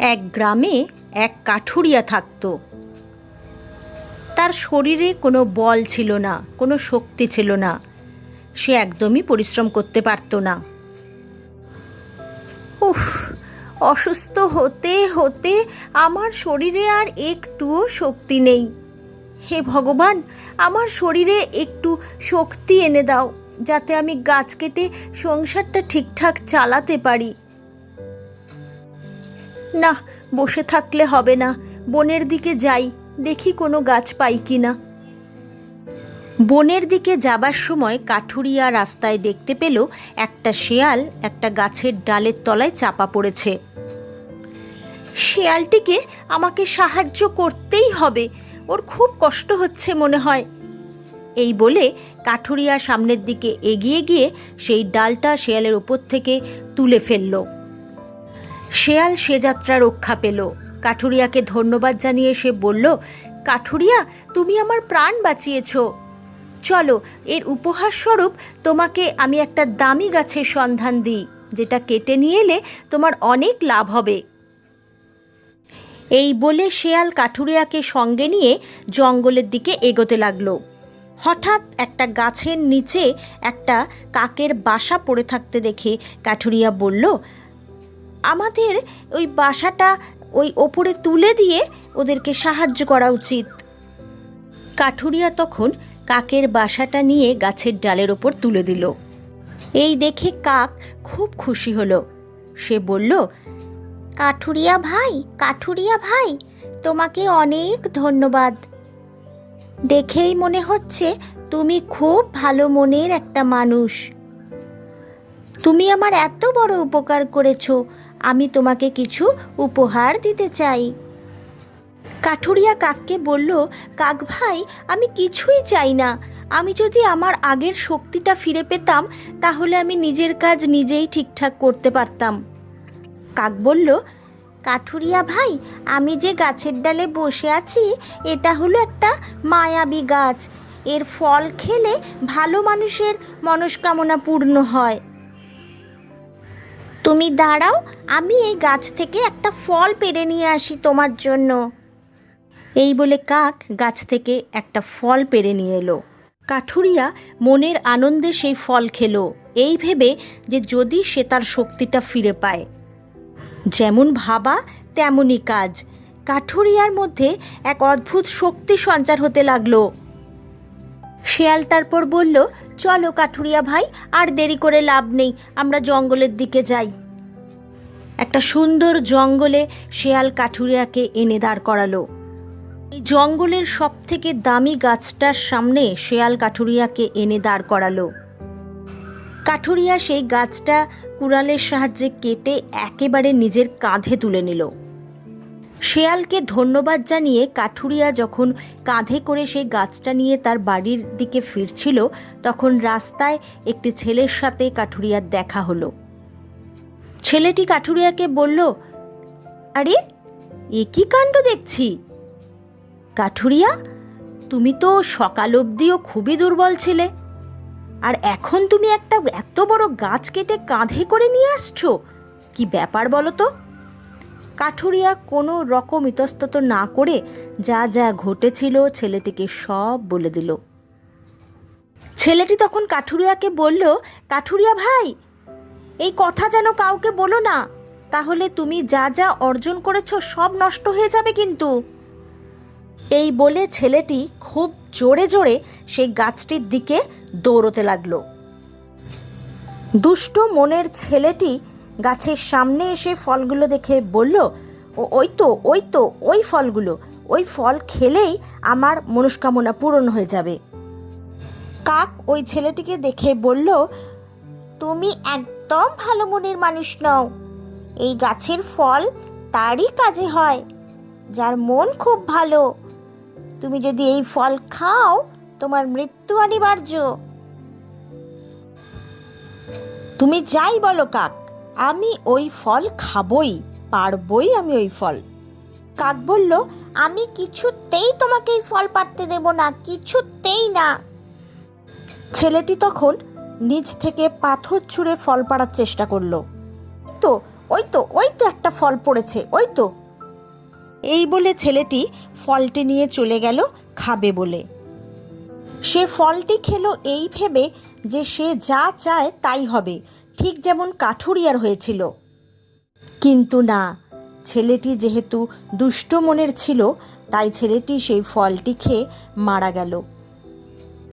এক গ্রামে এক কাঠুরিয়া থাকত। তার শরীরে কোনো বল ছিল না, কোনো শক্তি ছিল না। সে একদমই পরিশ্রম করতে পারত না। উফ, অসুস্থ হতে হতে আমার শরীরে আর একটুও শক্তি নেই। হে ভগবান, আমার শরীরে একটু শক্তি এনে দাও, যাতে আমি গাছ কেটে সংসারটা ঠিকঠাক চালাতে পারি। না, বসে থাকলে হবে না। বনের দিকে যাই, দেখি কোনো গাছ পাই কি না। বনের দিকে যাবার সময় কাঠুরিয়া রাস্তায় দেখতে পেল একটা শেয়াল একটা গাছের ডালের তলায় চাপা পড়েছে। শেয়ালটিকে আমাকে সাহায্য করতেই হবে, ওর খুব কষ্ট হচ্ছে মনে হয়। এই বলে কাঠুরিয়া সামনের দিকে এগিয়ে গিয়ে সেই ডালটা শেয়ালের উপর থেকে তুলে ফেলল। শেয়াল সে যাত্রা রক্ষা পেল। কাঠুরিয়াকে ধন্যবাদ জানিয়ে সে বলল, কাঠুরিয়া, তুমি আমার প্রাণ বাঁচিয়েছ। চলো, এর উপহার স্বরূপ তোমাকে আমি একটা দামি গাছের সন্ধান দিই, যেটা কেটে নিয়ে এলে তোমার অনেক লাভ হবে। এই বলে শেয়াল কাঠুরিয়াকে সঙ্গে নিয়ে জঙ্গলের দিকে এগোতে লাগল। হঠাৎ একটা গাছের নিচে একটা কাকের বাসা পড়ে থাকতে দেখে কাঠুরিয়া বলল আমাদের ওই বাসাটা ওই ওপরে তুলে দিয়ে ওদেরকে সাহায্য করা উচিত। কাঠুরিয়া তখন কাকের বাসাটা নিয়ে গাছের ডালের ওপর তুলে দিল। এই দেখে কাক খুব খুশি হলো। সে বলল, কাঠুরিয়া ভাই কাঠুরিয়া ভাই, তোমাকে অনেক ধন্যবাদ। দেখেই মনে হচ্ছে তুমি খুব ভালো মনের একটা মানুষ। তুমি আমার এত বড় উপকার করেছ আমি তোমাকে কিছু উপহার দিতে চাই। কাঠুরিয়া কাককে বলল, কাক ভাই, আমি কিছুই চাই না। আমি যদি আমার আগের শক্তিটা ফিরে পেতাম, তাহলে আমি নিজের কাজ নিজেই ঠিকঠাক করতে পারতাম। কাক বলল, কাঠুরিয়া ভাই, আমি যে গাছের ডালে বসে আছি, এটা হলো একটা মায়াবী গাছ। এর ফল খেলে ভালো মানুষের মনস্কামনা পূর্ণ হয়। তুমি দাঁড়াও, আমি এই গাছ থেকে একটা ফল পেড়ে নিয়ে আসি তোমার জন্য। এই বলে কাক গাছ থেকে একটা ফল পেড়ে নিয়ে এলো। কাঠুরিয়া মনের আনন্দে সেই ফল খেলো। এই ভেবে যে যদি সে তার শক্তিটা ফিরে পায়। যেমন ভাবা, তেমনই কাজ। কাঠুরিয়ার মধ্যে এক অদ্ভুত শক্তি সঞ্চার হতে লাগল। শেয়াল তারপর বলল, চলো কাঠুরিয়া ভাই, আর দেরি করে লাভ নেই, আমরা জঙ্গলের দিকে যাই। একটা সুন্দর জঙ্গলে শেয়াল কাঠুরিয়াকে এনে দাঁড় করালো। এই জঙ্গলের সব থেকে দামি গাছটার সামনে শেয়াল কাঠুরিয়াকে এনে দাঁড় করালো। কাঠুরিয়া সেই গাছটা কুড়ালের সাহায্যে কেটে একেবারে নিজের কাঁধে তুলে নিল। শেয়ালকে ধন্যবাদ জানিয়ে কাঠুরিয়া যখন কাঁধে করে সেই গাছটা নিয়ে তার বাড়ির দিকে ফিরছিল, তখন রাস্তায় একটি ছেলের সাথে কাঠুরিয়ার দেখা হলো। ছেলেটি কাঠুরিয়াকে বলল, আরে, এ কি কাণ্ড দেখছি? কাঠুরিয়া, তুমি তো সকাল অবধিও খুবই দুর্বল ছিলে। আর এখন তুমি একটা এত বড় গাছ কেটে কাঁধে করে নিয়ে আসছো। কি ব্যাপার বলো তো? কাঠুরিয়া কোনো রকম ইতস্তত না করে যা যা ঘটেছিল ছেলেটিকে সব বলে দিল। ছেলেটি তখন কাঠুরিয়াকে বলল, কাঠুরিয়া ভাই, এই কথা যেন কাউকে বলো না, তাহলে তুমি যা যা অর্জন করেছ সব নষ্ট হয়ে যাবে কিন্তু। এই বলে ছেলেটি খুব জোরে জোরে সেই গাছটির দিকে দৌড়তে লাগল। দুষ্ট মনের ছেলেটি গাছের সামনে এসে ফলগুলো দেখে বলল, ও, ওই তো ওই তো, ওই ফলগুলো। ওই ফল খেলেই আমার মনস্কামনা পূরণ হয়ে যাবে। কাক ওই ছেলেটিকে দেখে বলল, তুমি একদম ভালো মনের মানুষ নও। এই গাছের ফল তারই কাজে হয়, যার মন খুব ভালো। তুমি যদি এই ফল খাও, তোমার মৃত্যু অনিবার্য। তুমি যাই বলো কাক আমি ওই ফল খাবই, পারবই আমি ওই ফল। কাক বলল, আমি কিছুতেই তোমাকে এই ফল পারতে দেব না, কিছুতেই না। ছেলেটি তখন নিজ থেকে পাথর ছুঁড়ে ফল পাড়ার চেষ্টা করল। তো, ওই তো ওই তো একটা ফল পড়েছে, ওই তো। এই বলে ছেলেটি ফলটি নিয়ে চলে গেল খাবে বলে। সে ফলটি খেলো এই ভেবে যে সে যা চায় তাই হবে ঠিক যেমন কাঠুরিয়ার হয়েছিল। কিন্তু না, ছেলেটি যেহেতু দুষ্ট মনের ছিল, তাই ছেলেটি সেই ফলটি খেয়ে মারা গেল।